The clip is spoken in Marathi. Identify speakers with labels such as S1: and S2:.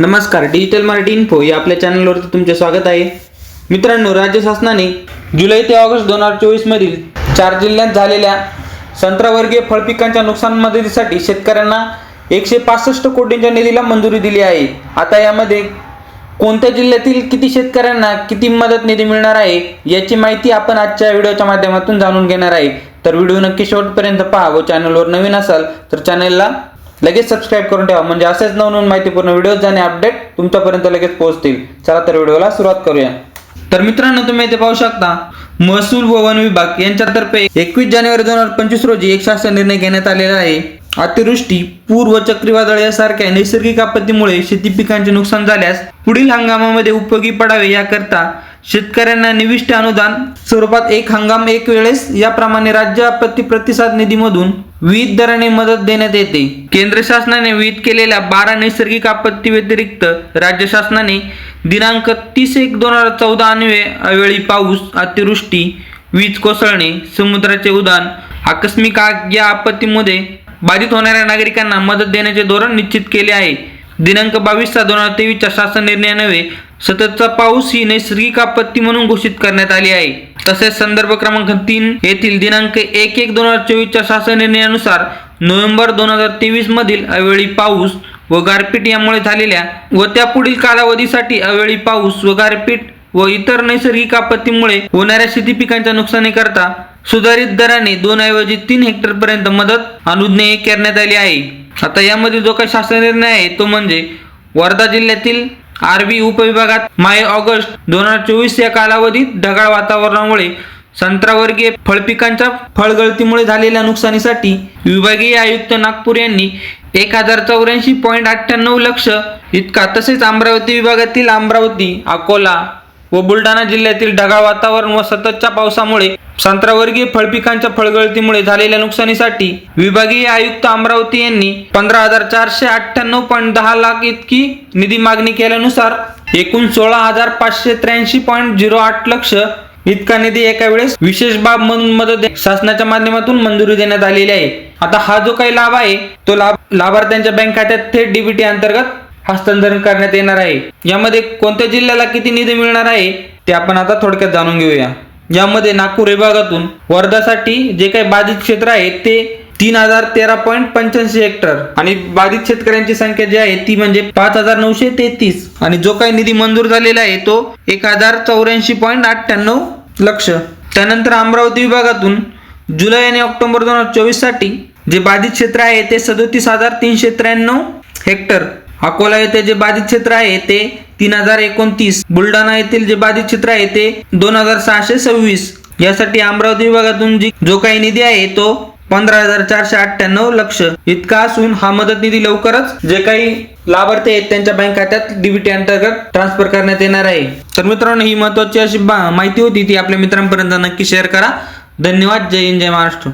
S1: नमस्कार डिजिटल मराठी इन्फो या आपल्या चॅनलवरती तुमचे स्वागत आहे. मित्रांनो राज्य शासनाने जुलै ते ऑगस्ट दोन हजार चोवीस मधील चार जिल्ह्यात झालेल्या संत्रावर्गीय फळपिकांच्या नुकसान मदतीसाठी शेतकऱ्यांना एकशे पासष्ट कोटींच्या निधीला मंजुरी दिली आहे. आता यामध्ये कोणत्या जिल्ह्यातील किती शेतकऱ्यांना किती मदत निधी मिळणार आहे याची माहिती आपण आजच्या व्हिडिओच्या माध्यमातून जाणून घेणार आहे. तर व्हिडिओ नक्की शेवटपर्यंत पहा व चॅनलवर नवीन असाल तर चॅनलला लगेच सबस्क्राईब करून ठेवा. म्हणजे असेच नवनवीन माहितीपूर्ण व्हिडिओ आणि अपडेट तुमच्यापर्यंत लगेच पोहोचतील. चला तर व्हिडिओला सुरुवात करूया. तर मित्रांनो तुम्ही इथे पाहू शकता महसूल व वन विभाग यांच्यातर्फे एकवीस जानेवारी दोन हजार पंचवीस रोजी एक शासन निर्णय घेण्यात आलेला आहे. अतिवृष्टी पूर व चक्रीवादळ यासारख्या नैसर्गिक आपत्तीमुळे शेती पिकांचे नुकसान झाल्यास पुढील हंगामामध्ये उपयोगी पडावे याकरता शेतकऱ्यांना निविष्ट अनुदान स्वरूपात एक हंगाम एक वेळेस याप्रमाणे राज्य आपत्ती प्रतिसाद निधीमधून विविध दराने मदत देण्यात येते. केंद्र शासनाने विहित केलेल्या बारा नैसर्गिक आपत्ती व्यतिरिक्त राज्य शासनाने दिनांक तीस एक दोन हजार चौदा अन्वे अवेळी पाऊस अतिवृष्टी वीज कोसळणे समुद्राचे उदान आकस्मिक आग या आपत्तीमध्ये बाधित होणाऱ्या नागरिकांना मदत देण्याचे धोरण निश्चित केले आहे. दिनांक बावीस सहा दोन हजार तेवीसच्या शासन निर्णयानवे सततचा पाऊस ही नैसर्गिक आपत्ती म्हणून घोषित करण्यात आली आहे. तसेच संदर्भ क्रमांक तीन येथील दिनांक एक एक दोन हजार चोवीसच्या शासन निर्णयानुसार नोव्हेंबर दोन हजार तेवीस मधील अवेळी पाऊस व गारपीट यामुळे झालेल्या व त्यापुढील कालावधीसाठी अवेळी पाऊस व गारपीट व इतर नैसर्गिक आपत्तीमुळे होणाऱ्या शेती पिकांच्या नुकसानीकरता सुधारित दराने दोन ऐवजी तीन हेक्टर पर्यंत मदत अनुज्ञेय करण्यात आली आहे. आता यामध्ये जो काही शासन निर्णय आहे तो म्हणजे वर्धा जिल्ह्यातील आरबी उपविभागात माय ऑगस्ट दोन हजार चोवीस या कालावधीत ढगाळ वातावरणामुळे संत्रावर्गीय फळपिकांच्या फळगळतीमुळे झालेल्या नुकसानीसाठी विभागीय आयुक्त नागपूर यांनी एक हजार चौऱ्याऐंशी पॉईंट अठ्ठ्याण्णव लक्ष इतका तसेच अमरावती विभागातील अमरावती अकोला व बुलढाणा जिल्ह्यातील ढगाळ वातावरण व सततच्या पावसामुळे संत्रावर्गीय फळपिकांच्या फळगळतीमुळे झालेल्या नुकसानीसाठी विभागीय आयुक्त अमरावती यांनी पंधरा हजार चारशे अठ्ठ्याण्णव पॉईंट दहा लाख इतकी निधी मागणी केल्यानुसार एकूण सोळा हजार पाचशे त्र्याऐंशी पॉईंट झिरो आठ लक्ष इतका निधी एका वेळेस विशेष बाब म्हणून मदत शासनाच्या माध्यमातून मंजुरी देण्यात आलेली आहे. आता हा जो काही लाभ आहे तो लाभ लाभार्थ्यांच्या बँक खात्यात थेट डीबीटी अंतर्गत हस्तांतरण करण्यात येणार आहे. यामध्ये कोणत्या जिल्ह्याला किती निधी मिळणार आहे ते आपण आता थोडक्यात जाणून घेऊया. यामध्ये नागपूर विभागातून वर्धासाठी जे काही बाधित क्षेत्र आहे ते तीन हजार तेरा पॉईंट पंच्याऐंशी हेक्टर. आणि बाधित शेतकऱ्यांची संख्या जी आहे ती म्हणजे पाच हजार नऊशे तेहतीस. आणि जो काही निधी मंजूर झालेला आहे तो एक हजार चौऱ्याऐंशी पॉईंट अठ्ठ्याण्णव लक्ष. त्यानंतर अमरावती विभागातून जुलै आणि ऑक्टोबर दोन हजार चोवीससाठी जे बाधित क्षेत्र आहे ते सदोतीस हजार तीनशे त्र्याण्णव हेक्टर. अकोला येथे जे बाधित क्षेत्र आहे ते तीन हजार एकोणतीस. बुलढाणा येथील जे बाधित क्षेत्र आहे ते दोन हजार सहाशे सव्वीस. यासाठी अमरावती विभागातून जी जो काही निधी आहे तो पंधरा हजार चारशे अठ्ठ्याण्णव लक्ष. इतका असून हा मदत निधी लवकरच जे काही लाभार्थी आहेत त्यांच्या बँक खात्यात डीबीटी अंतर्गत ट्रान्सफर करण्यात येणार आहे. तर मित्रांनो ही महत्वाची अशी बा- माहिती होती ती आपल्या मित्रांपर्यंत नक्की शेअर करा. धन्यवाद. जय हिंद जय महाराष्ट्र.